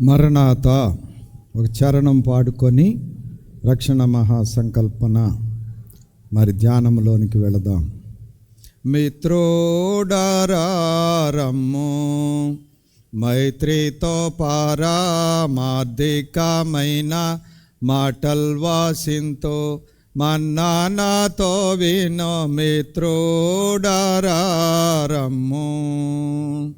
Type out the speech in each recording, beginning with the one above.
మరణాత ఒక చరణం పాడుకొని రక్షణ మహాసంకల్పన. మరి ధ్యానంలోనికి వెళదాం. మిత్రోడారమ్ము మైత్రితో పారామార్థికమైన మాటల్ వాసింతో మన్నానాతో వినో మిత్రోడారమ్ము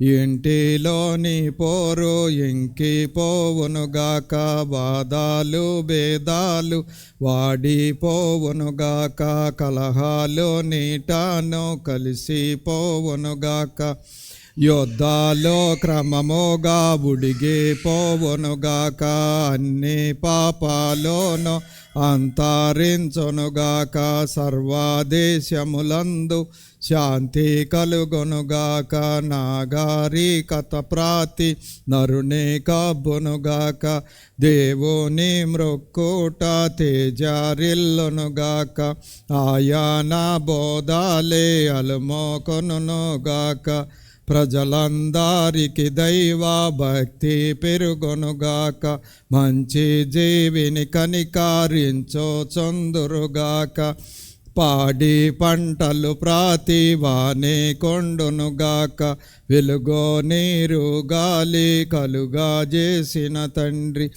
ఇంటిలోని పోరు ఇంకి పోవునుగాక బాధాలు భేదాలు వాడిపోవునుగాక కలహాలు నీటాను కలిసిపోవునుగాక యుద్ధాలో క్రమముగా ఉడిగి పోవునుగాక అన్ని పాపాలోను అంతరించునుగాక సర్వాదేశములందు శాంతి కలుగొనుగాక నాగారి కథ ప్రాతి నరుని కబ్బునుగాక దేవుని మృక్కుట తేజారిల్లునుగాక ఆయాన బోధాలే అలుమోకొనుగాక ప్రజలందరికి దైవ భక్తి పెరుగునుగాక మంచి జీవిని కనికారించో చందురుగాక పాడి పంటలు ప్రాతివానే కొండునుగాక వెలుగో నీరు గాలి కలుగా చేసిన తండ్రి.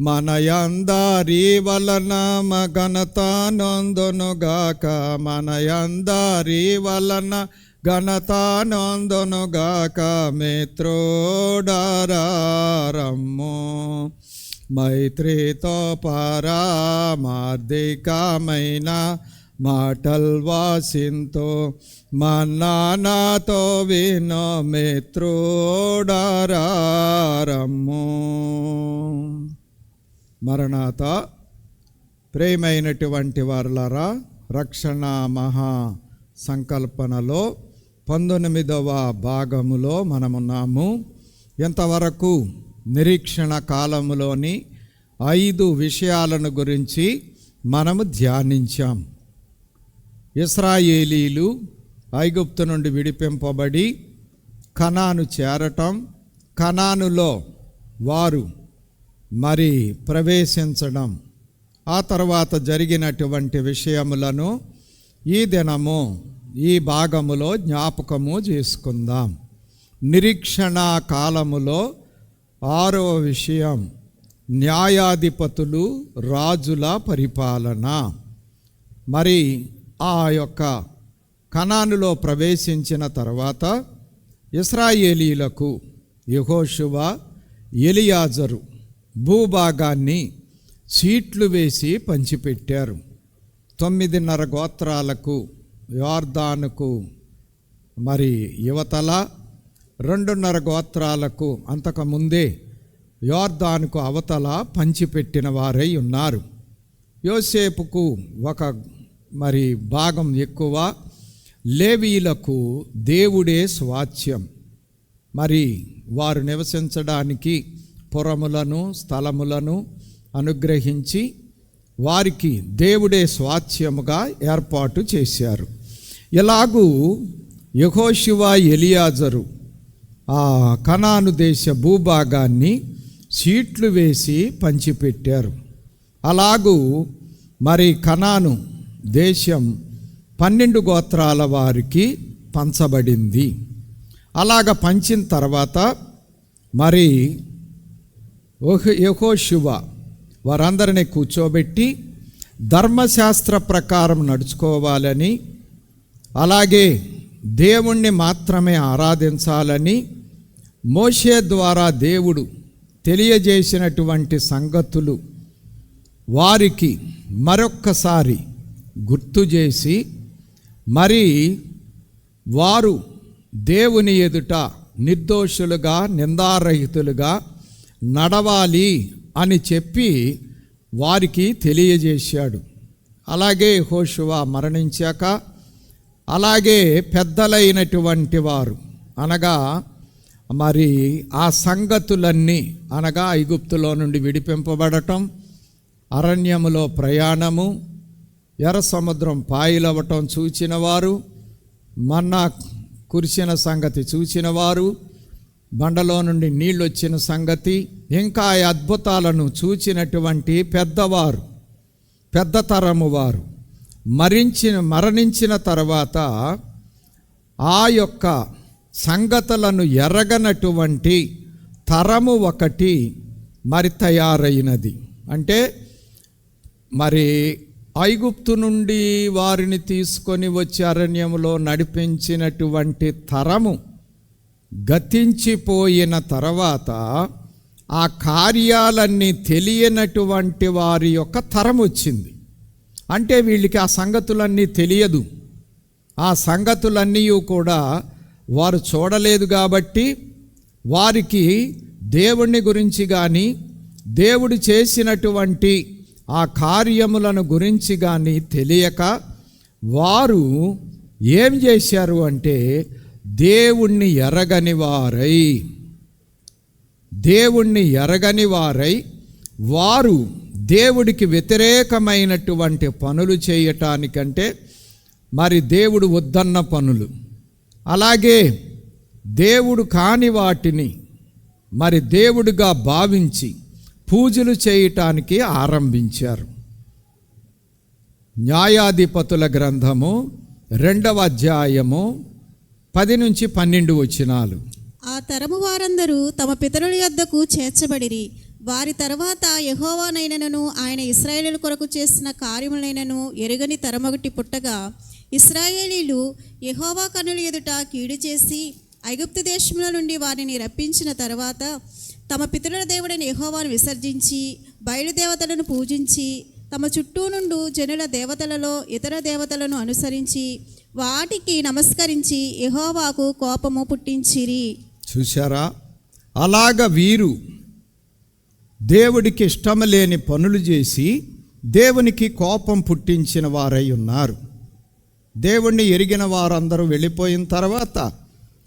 మనయందారి వలన మగనత నొందునుగాక మనయందారి వలన ఘనత నొందునుగాక మిత్రోడారమ్ము మైత్రితో పారామార్థికమైన మాటల్ వాసింతో నాన్నతో వినో మిత్రుడారమ్ము మరణాత ప్రేమైనటువంటి వారులరా రక్షణ మహా సంకల్పనలో పంతొమ్మిదవ భాగములో మనమున్నాము. ఎంతవరకు నిరీక్షణ కాలములోని ఐదు విషయాలను గురించి మనము ధ్యానించాం. ఇస్రాయేలీలు ఐగుప్తు నుండి విడిపింపబడి కనాను చేరటం కనానులో వారు మరి ప్రవేశించడం ఆ తర్వాత జరిగినటువంటి విషయములను ఈ దినము ఈ భాగములో జ్ఞాపకము చేసుకుందాం. నిరీక్షణ కాలములో ఆరవ విషయం న్యాయాధిపతులు రాజుల పరిపాలన. మరి ఆ యొక్క కణానులో ప్రవేశించిన తర్వాత ఇస్రాయేలీలకు యహోషువ ఎలియాజరు భూభాగాన్ని సీట్లు వేసి పంచిపెట్టారు. తొమ్మిదిన్నర గోత్రాలకు యోర్దానుకు మరి యువతల రెండున్నర గోత్రాలకు అంతకుముందే యోర్దానుకు అవతల పంచిపెట్టిన వారై ఉన్నారు. యోసేపుకు ఒక మరి భాగం ఎక్కువ. లేవీలకు దేవుడే స్వాచ్యం మరి వారు నివసించడానికి పురములను స్థలములను అనుగ్రహించి వారికి దేవుడే స్వాచ్యముగా ఏర్పాటు చేశారు. ఇలాగూ యహోశివ ఎలియాజరు ఆ కనాను దేశ భూభాగాన్ని సీట్లు వేసి పంచిపెట్టారు. అలాగూ మరి కనాను దేశం పన్నెండు గోత్రాల వారికి పంచబడింది. అలాగ పంచిన తర్వాత మరి యహోశివ వారందరినీ కూర్చోబెట్టి ధర్మశాస్త్ర ప్రకారం నడుచుకోవాలని అలాగే దేవుణ్ణి మాత్రమే ఆరాధించాలని మోషే ద్వారా దేవుడు తెలియజేసినటువంటి సంగతులు వారికి మరొక్కసారి గుర్తు చేసి మరి వారు దేవుని ఎదుట నిర్దోషులుగా నిందారహితులుగా నడవాలి అని చెప్పి వారికి తెలియజేశాడు. అలాగే హోషువా మరణించాక అలాగే పెద్దలైనటువంటి వారు అనగా మరి ఆ సంగతులన్నీ అనగా ఐగుప్తులో నుండి విడిపింపబడటం అరణ్యములో ప్రయాణము ఎర్ర సముద్రం పాయిలవ్వటం చూచిన వారు మన్నా కురిసిన సంగతి చూచిన వారు బండలో నుండి నీళ్ళు వచ్చిన సంగతి ఇంకా ఆ అద్భుతాలను చూచినటువంటి పెద్దవారు పెద్ద తరము వారు. మరించిన మరణించిన తర్వాత ఆ యొక్క సంగతులను ఎరగనటువంటి తరము ఒకటి మరి తయారైనది. అంటే మరి ఐగుప్తు నుండి వారిని తీసుకొని వచ్చి అరణ్యంలో నడిపించినటువంటి తరము గతించిపోయిన తర్వాత ఆ కార్యాలన్నీ తెలియనటువంటి వారి యొక్క తరం వచ్చింది. అంటే వీళ్ళకి ఆ సంగతులన్నీ తెలియదు. ఆ సంగతులన్నీ కూడా వారు చూడలేదు కాబట్టి వారికి దేవుణ్ణి గురించి కానీ దేవుడు చేసినటువంటి ఆ కార్యములను గురించి కానీ తెలియక వారు ఏం చేశారు అంటే దేవుణ్ణి ఎరగని వారై దేవుణ్ణి ఎరగని వారై వారు దేవుడికి వ్యతిరేకమైనటువంటి పనులు చేయటానికంటే మరి దేవుడు వద్దన్న పనులు. అలాగే దేవుడు కాని వాటిని మరి దేవుడిగా భావించి పూజలు చేయటానికి ఆరంభించారు. న్యాయాధిపతుల గ్రంథము రెండవ అధ్యాయము పది నుంచి పన్నెండు వచ్చినాలు ఆ తరము వారందరూ తమ పితరుల యొద్దకు చేర్చబడిరి. వారి తర్వాత యహోవానైనను ఆయన ఇస్రాయేలు కొరకు చేసిన కార్యములైనను ఎరుగని తరమొకటి పుట్టగా ఇస్రాయేలీలు యహోవా కనుల ఎదుట కీడు చేసి ఐగుప్తు దేశంలో నుండి వారిని రప్పించిన తర్వాత తమ పితరుల దేవుడైన యహోవాను విసర్జించి బయలుదేవతలను పూజించి తమ చుట్టూ నుండు జనుల దేవతలలో ఇతర దేవతలను అనుసరించి వాటికి నమస్కరించి యహోవాకు కోపము పుట్టించిరి. చూశారా? అలాగ వీరు దేవుడికి ఇష్టం లేని పనులు చేసి దేవునికి కోపం పుట్టించిన వారై ఉన్నారు. దేవుణ్ణి ఎరిగిన వారందరూ వెళ్ళిపోయిన తర్వాత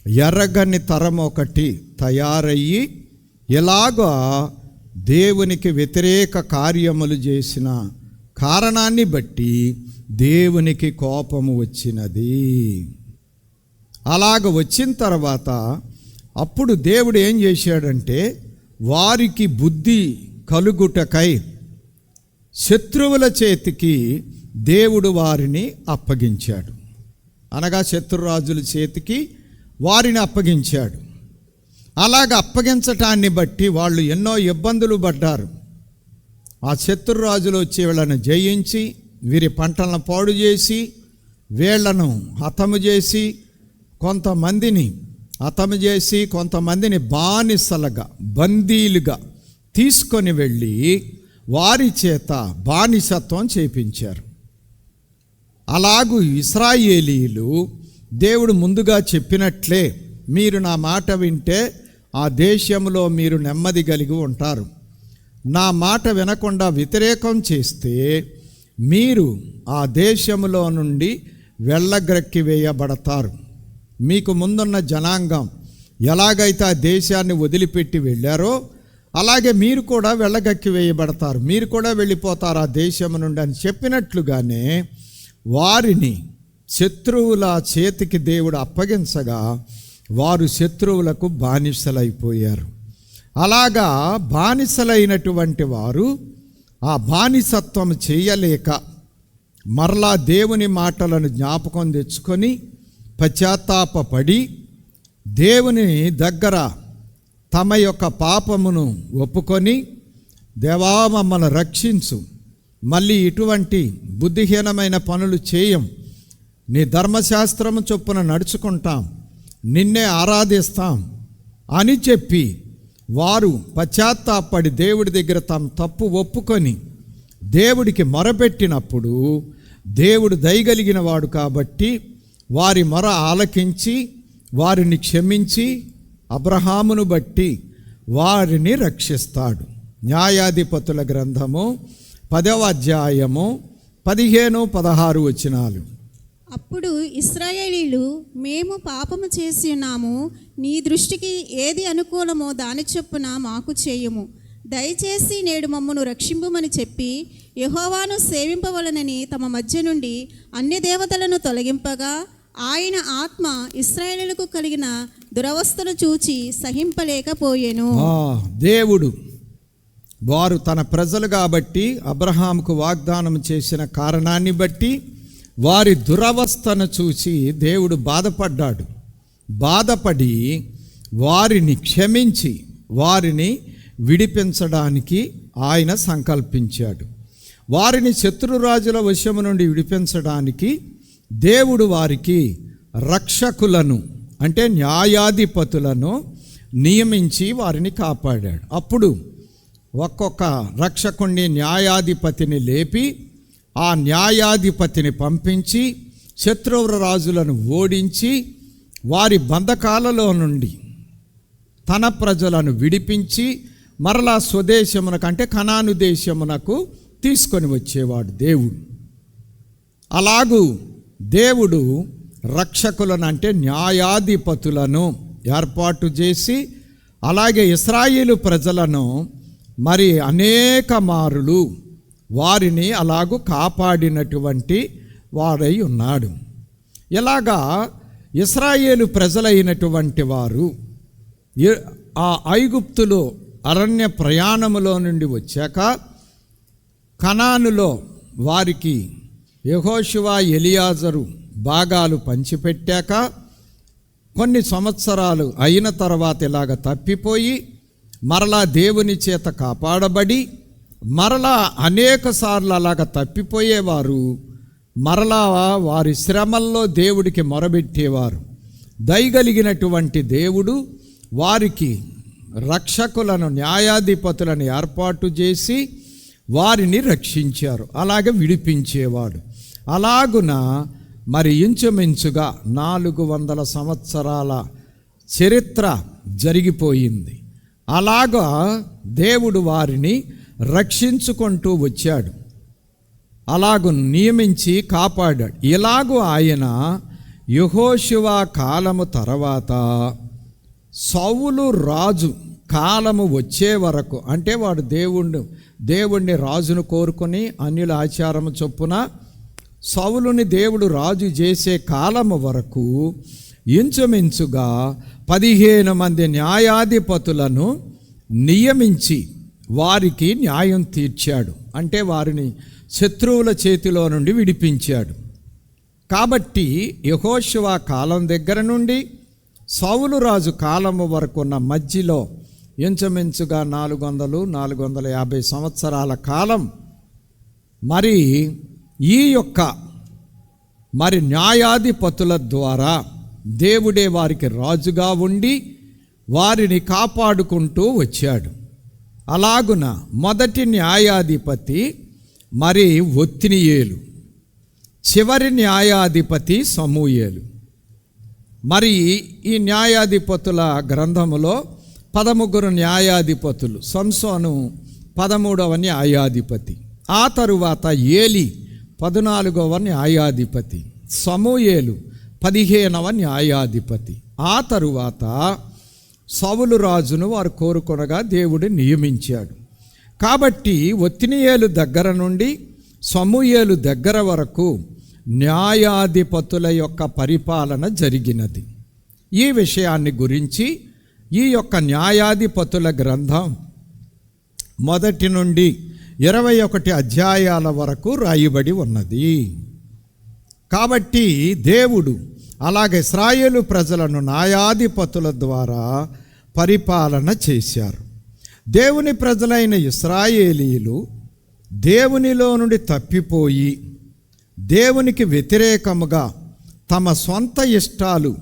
ఎర్రగని తరం ఒకటి తయారయ్యి ఇలాగా దేవునికి వ్యతిరేక కార్యములు చేసిన కారణాన్ని బట్టి దేవునికి కోపము వచ్చినది. అలాగ వచ్చిన తర్వాత అప్పుడు దేవుడు ఏం చేశాడంటే వారికి బుద్ధి కలుగుటకై శత్రువుల చేతికి దేవుడు వారిని అప్పగించాడు. అనగా శత్రురాజుల చేతికి వారిని అప్పగించాడు. అలాగ అప్పగించటాన్ని బట్టి వాళ్ళు ఎన్నో ఇబ్బందులు పడ్డారు. ఆ శత్రురాజులు వచ్చి వీళ్ళను జయించి వీరి పంటలను పాడు చేసి వీళ్ళను హతము చేసి కొంతమందిని హతము చేసి కొంతమందిని బానిసలుగా బందీలుగా తీసుకొని వెళ్ళి వారి చేత బానిసత్వం చేపించారు. అలాగూ ఇస్రాయేలీలు దేవుడు ముందుగా చెప్పినట్లే మీరు నా మాట వింటే ఆ దేశంలో మీరు నెమ్మది కలిగి ఉంటారు. నా మాట వినకుండా వ్యతిరేకం చేస్తే మీరు ఆ దేశంలో నుండి వెళ్ళగ్రక్కి వేయబడతారు. మీకు ముందున్న జనాంగం ఎలాగైతే ఆ దేశాన్ని వదిలిపెట్టి వెళ్ళారో అలాగే మీరు కూడా వెళ్ళగక్కి వేయబడతారు. మీరు కూడా వెళ్ళిపోతారు ఆ దేశం నుండి అని చెప్పినట్లుగానే వారిని శత్రువుల చేతికి దేవుడు అప్పగించగా వారు శత్రువులకు బానిసలైపోయారు. అలాగా బానిసలైనటువంటి వారు ఆ బానిసత్వం చేయలేక మరలా దేవుని మాటలను జ్ఞాపకం తెచ్చుకొని పశ్చాత్తాపపడి దేవుని దగ్గర తమ యొక్క పాపమును ఒప్పుకొని దేవా మమ్మల్ని రక్షించు. మళ్ళీ ఇటువంటి బుద్ధిహీనమైన పనులు చేయం. నీ ధర్మశాస్త్రము చొప్పున నడుచుకుంటాం. నిన్నే ఆరాధిస్తాం అని చెప్పి వారు పశ్చాత్తాపడి దేవుడి దగ్గర తాము తప్పు ఒప్పుకొని దేవుడికి మొరపెట్టినప్పుడు దేవుడు దయగలిగిన వాడు కాబట్టి వారి మొర ఆలకించి వారిని క్షమించి అబ్రహామును బట్టి వారిని రక్షిస్తాడు. న్యాయాధిపతుల గ్రంథము పదవ అధ్యాయము పదిహేను పదహారు వచనాలు. అప్పుడు ఇస్రాయేలీలు మేము పాపము చేసి ఉన్నాము. నీ దృష్టికి ఏది అనుకూలమో దాని చొప్పున మాకు చేయము. దయచేసి నేడు మమ్మను రక్షింపుమని చెప్పి యహోవాను సేవింపవలనని తమ మధ్య నుండి అన్ని దేవతలను తొలగింపగా ఆయన ఆత్మ ఇస్రాయేలులకు కలిగిన దురవస్థను చూచి సహింపలేకపోయేను. ఆ, దేవుడు వారు తన ప్రజలు కాబట్టి అబ్రహాంకు వాగ్దానం చేసిన కారణాన్ని బట్టి వారి దురవస్థను చూసి దేవుడు బాధపడ్డాడు. బాధపడి వారిని క్షమించి వారిని విడిపించడానికి ఆయన సంకల్పించాడు. వారిని శత్రురాజుల వశము నుండి విడిపించడానికి దేవుడు వారికి రక్షకులను అంటే న్యాయాధిపతులను నియమించి వారిని కాపాడాడు. అప్పుడు ఒక్కొక్క రక్షకుణ్ణి న్యాయాధిపతిని లేపి ఆ న్యాయాధిపతిని పంపించి శత్రువుల రాజులను ఓడించి వారి బంధకాలలో నుండి తన ప్రజలను విడిపించి మరలా స్వదేశమునకు అంటే కణాను దేశమునకు తీసుకొని వచ్చేవాడు దేవుడు. అలాగూ దేవుడు రక్షకులను అంటే న్యాయాధిపతులను ఏర్పాటు చేసి అలాగే ఇస్రాయిలు ప్రజలను మరి అనేక మారులు వారిని అలాగూ కాపాడినటువంటి వారై ఉన్నాడు. ఇలాగా ఇస్రాయేలు ప్రజలైనటువంటి వారు ఆ ఐగుప్తులో అరణ్య ప్రయాణములో నుండి వచ్చాక కణానులో వారికి యహోశివా ఎలియాజరు భాగాలు పంచిపెట్టాక కొన్ని సంవత్సరాలు అయిన తర్వాత ఇలాగ తప్పిపోయి మరలా దేవుని చేత కాపాడబడి మరలా అనేక సార్లు అలాగ తప్పిపోయేవారు మరలా వారి శ్రమల్లో దేవుడికి మొరబెట్టేవారు. దయగలిగినటువంటి దేవుడు వారికి రక్షకులను న్యాయాధిపతులను ఏర్పాటు చేసి వారిని రక్షించారు. అలాగే విడిపించేవాడు. అలాగున మరి ఇంచుమించుగా నాలుగు వందల సంవత్సరాల చరిత్ర జరిగిపోయింది. అలాగా దేవుడు వారిని రక్షించుకుంటూ వచ్చాడు. అలాగు నియమించి కాపాడాడు. ఇలాగూ ఆయన యహోశివ కాలము తర్వాత సౌలు రాజు కాలము వచ్చే వరకు అంటే వాడు దేవుణ్ణి దేవుణ్ణి రాజును కోరుకొని అన్యుల ఆచారము చొప్పున సౌలుని దేవుడు రాజు చేసే కాలము వరకు ఇంచుమించుగా పదిహేను మంది న్యాయాధిపతులను నియమించి వారికి న్యాయం తీర్చాడు. అంటే వారిని శత్రువుల చేతిలో నుండి విడిపించాడు. కాబట్టి యహోశివ కాలం దగ్గర నుండి సౌలు రాజు కాలము వరకు ఉన్న మధ్యలో ఇంచుమించుగా నాలుగు వందలు నాలుగు వందల యాభై సంవత్సరాల కాలం మరి ఈ యొక్క మరి న్యాయాధిపతుల ద్వారా దేవుడే వారికి రాజుగా ఉండి వారిని కాపాడుకుంటూ వచ్చాడు. అలాగున మొదటి న్యాయాధిపతి మరి ఒత్తినియేలు. చివరి న్యాయాధిపతి సమూయేలు. మరి ఈ న్యాయాధిపతుల గ్రంథములో పదముగ్గురు న్యాయాధిపతులు సంసోను పదమూడవ న్యాయాధిపతి ఆ తరువాత ఏలి పద్నాలుగవ న్యాయాధిపతి సమూయేలు పదిహేనవ న్యాయాధిపతి ఆ తరువాత సవులు రాజును వారు కోరుకొనగా దేవుడు నియమించాడు. కాబట్టి ఒత్తినియేలు దగ్గర నుండి సమూయేలు దగ్గర వరకు న్యాయాధిపతుల యొక్క పరిపాలన జరిగినది. ఈ విషయాన్ని గురించి ఈ యొక్క న్యాయాధిపతుల గ్రంథం మొదటి నుండి ఇరవై ఒకటి అధ్యాయాల వరకు రాయబడి ఉన్నది. కాబట్టి దేవుడు అలాగే ఇస్రాయేలు ప్రజలను న్యాయాధిపతుల ద్వారా పరిపాలన చేశారు. దేవుని ప్రజలైన ఇస్రాయేలీలు దేవునిలో నుండి తప్పిపోయి దేవునికి వ్యతిరేకముగా తమ సొంత ఇష్టాలు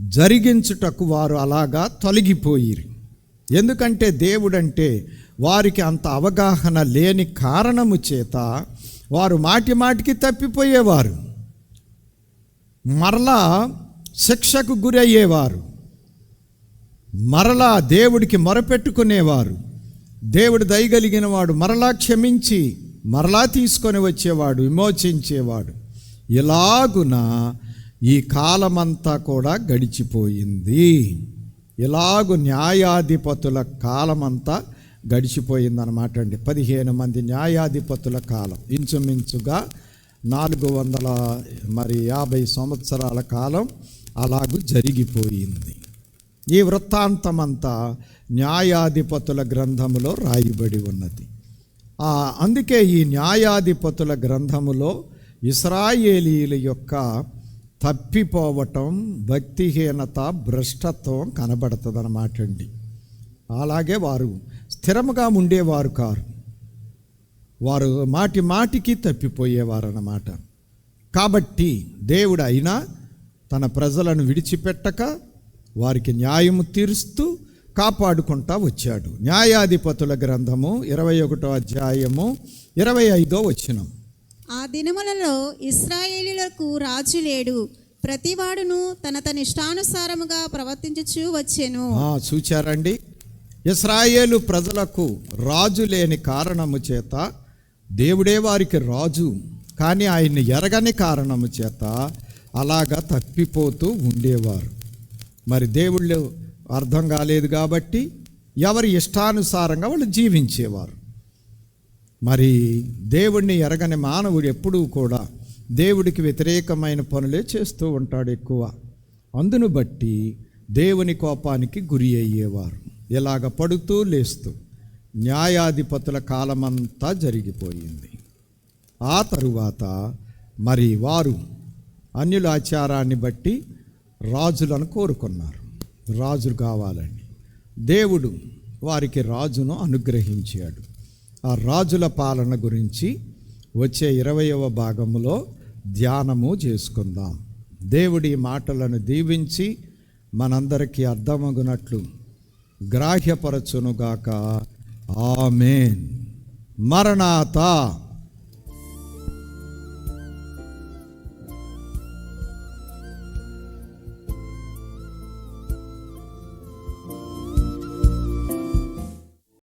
జరిగించుటకు వారు అలాగా తొలగిపోయిరి. ఎందుకంటే దేవుడంటే వారికి అంత అవగాహన లేని కారణము చేత వారు మాటి మాటికి తప్పిపోయేవారు. మరలా శిక్షకు గురయ్యేవారు. మరలా దేవుడికి మొరపెట్టుకునేవారు. దేవుడు దయగలిగిన వాడు మరలా క్షమించి మరలా తీసుకొని వచ్చేవాడు విమోచించేవాడు. ఇలాగున ఈ కాలమంతా కూడా గడిచిపోయింది. ఇలాగు న్యాయాధిపతుల కాలమంతా గడిచిపోయిందనమాట అండి. పదిహేను మంది న్యాయాధిపతుల కాలం. ఇంచుమించుగా నాలుగు వందల మరి యాభై సంవత్సరాల కాలం అలాగూ జరిగిపోయింది. ఈ వృత్తాంతమంతా న్యాయాధిపతుల గ్రంథములో రాయబడి ఉన్నది. అందుకే ఈ న్యాయాధిపతుల గ్రంథములో ఇస్రాయేలీల యొక్క తప్పిపోవటం భక్తిహీనత భ్రష్టత్వం కనబడుతుందన్నమాట అండి అలాగే వారు స్థిరముగా ఉండేవారు కారు. వారు మాటి మాటికి తప్పిపోయేవారు అన్నమాట కాబట్టి దేవుడు అయినా తన ప్రజలను విడిచిపెట్టక వారికి న్యాయము తీరుస్తూ కాపాడుకుంటా వచ్చాడు. న్యాయాధిపతుల గ్రంథము ఇరవై ఒకటో అధ్యాయము ఇరవై ఐదో వచ్చినం ఆ దినములలో ఇస్రాయేలీలకు రాజు లేడు. ప్రతివాడును తన తన ఇష్టానుసారముగా ప్రవర్తించుచూ వచ్చెను. ఆ, చూచారండి. ఇస్రాయేలు ప్రజలకు రాజు లేని కారణము చేత దేవుడే వారికి రాజు. కానీ ఆయన్ని ఎరగని కారణము చేత అలాగా తప్పిపోతూ ఉండేవారు. మరి దేవుళ్ళు అర్థం కాలేదు కాబట్టి ఎవరి ఇష్టానుసారంగా వాళ్ళు జీవించేవారు. మరి దేవుణ్ణి ఎరగని మానవుడు ఎప్పుడూ కూడా దేవుడికి వ్యతిరేకమైన పనులే చేస్తూ ఉంటాడు ఎక్కువ. అందును బట్టి దేవుని కోపానికి గురి అయ్యేవారు. ఇలాగ పడుతూ లేస్తూ న్యాయాధిపతుల కాలమంతా జరిగిపోయింది. ఆ తరువాత మరి వారు అన్యుల ఆచారాన్ని బట్టి రాజులను కోరుకున్నారు. రాజు కావాలని. దేవుడు వారికి రాజును అనుగ్రహించాడు. ఆ రాజుల పాలన గురించి వచ్చే ఇరవయవ భాగములో ధ్యానము చేసుకుందాం. దేవుడి మాటలను దీవించి మనందరికీ అర్థమగునట్లు గ్రాహ్యపరచునుగాక. ఆమెన్ మరణాత